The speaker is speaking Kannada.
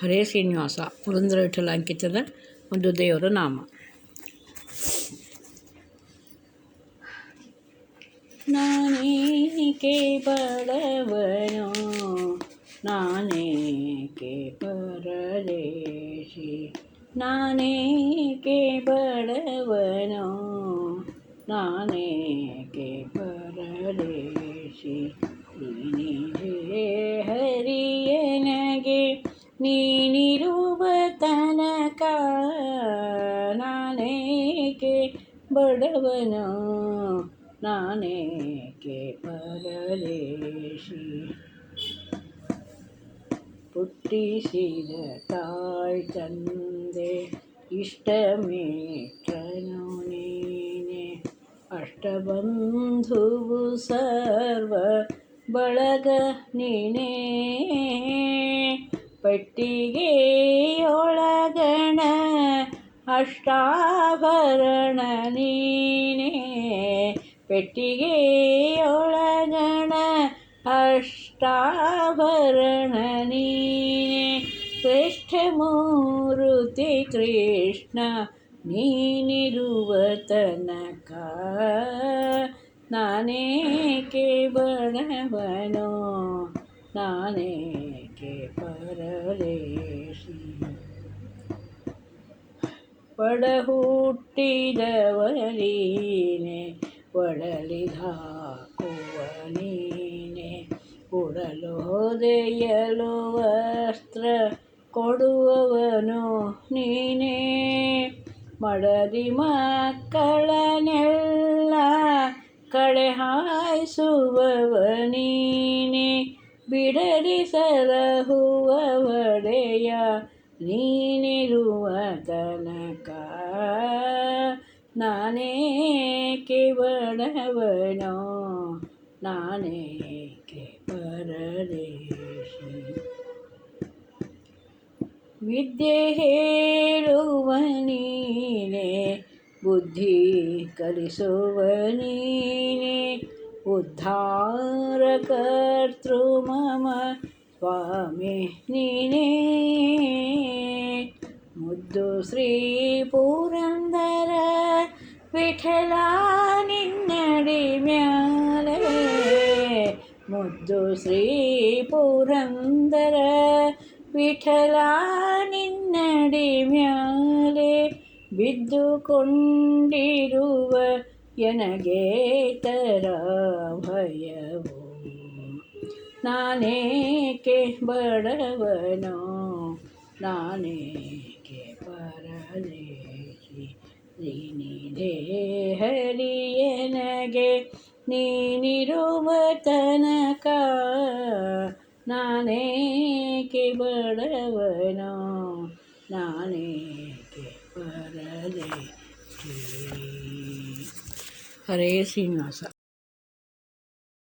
ಹರೇ ಶ್ರೀನಿವಾಸ ಪುರಂದರ ವಿಠಲ ಅಂಕಿತದ ಒಂದು ದೇವರ ನಾಮ ನಾನೇಕೆ ಬಡವನು ನಾನೇಕೆ ಪರದೇಶಿ ನಾನೇಕೆ ಬಡವನು ನಾನೇಕೆ ಪರದೇಶಿ ನೀನಿರುವ ತನಕ ನಾನೇಕೆ ಬಡವನು ನಾನೇಕೆ ಪರದೇಶಿ ಪುಟ್ಟಿಸಿದ ತಾಳ್ ತಂದೆ ಇಷ್ಟಮೇಷ್ಟನು ನೀನೆ ಅಷ್ಟಬಂಧುವು ಸರ್ವ ಬಳಗ ನೀನೇ ಪೆಟ್ಟಿಗೆಯೊಳಗಣ ಅಷ್ಟಾಭರಣ ನೀನೇ. ಪೆಟ್ಟಿಗೆಯೊಳಗಣ ಅಷ್ಟಾಭರಣ ನೀನೆ. ಶ್ರೇಷ್ಠ ಮೂರುತಿ ಕೃಷ್ಣ ನೀನಿರುವ ತನಕ ನಾನೇಕೆ ಬಡವನೋ ನಾನೇಕೆ ಪರದೇಶಿ. ಒಡ ಹುಟ್ಟಿದವರೀನೆ ಒಡಲಿದ ಹಾಕುವ ನೀನೆ. ಉಡಲು ಹೊದೆಯಲು ವಸ್ತ್ರ ಕೊಡುವವನು ನೀನೇ. ಮಡದಿ ಮಕ್ಕಳನೆಲ್ಲ ಕಡೆ ಹಾಯಿಸುವವ ನೀನೆ. ಬಿಡಲಿ ಸಲಹುವ ಒಡೆಯ ನೀನಿರುವ ತನಕ ನಾನೇಕೆ ಬಡವನೋ ನಾನೇಕೆ ಪರದೇಶಿ ವಿದ್ಯೆ ಹೇಳುವ ನೀನೆ ಬುದ್ಧಿ ಕಲಿಸುವ ನೀನೆ ಉದ್ಧಾರ ಕರ್ತೃ ಮಮ ಸ್ವಾಮಿ ನೀನೇ ಮುದ್ದು ಶ್ರೀ ಪುರಂದರ ವಿಠಲ ನಿನ್ನಡಿ ಮ್ಯಾಲೆ ಮುದ್ದು ಶ್ರೀ ಪುರಂದರ ವಿಠಲ ನಿನ್ನಡಿ ಮ್ಯಾಲೆ ಬಿದ್ದುಕೊಂಡಿರುವ ಎನಗೆ ತರ ಭಯವು ನಾನೇಕೆ ಬಡವನೋ ನಾನೇಕೆ ಪರದೇಶಿ ನೀನಿದೆ ಹರಿಯನಗೆ ನೀನಿರುವ ತನಕ ನಾನೇಕೆ ಬಡವನೋ ನಾನೇಕೆ ಪರದೇಶಿ ಹರೇ ಶ್ರೀನಿವಾಸ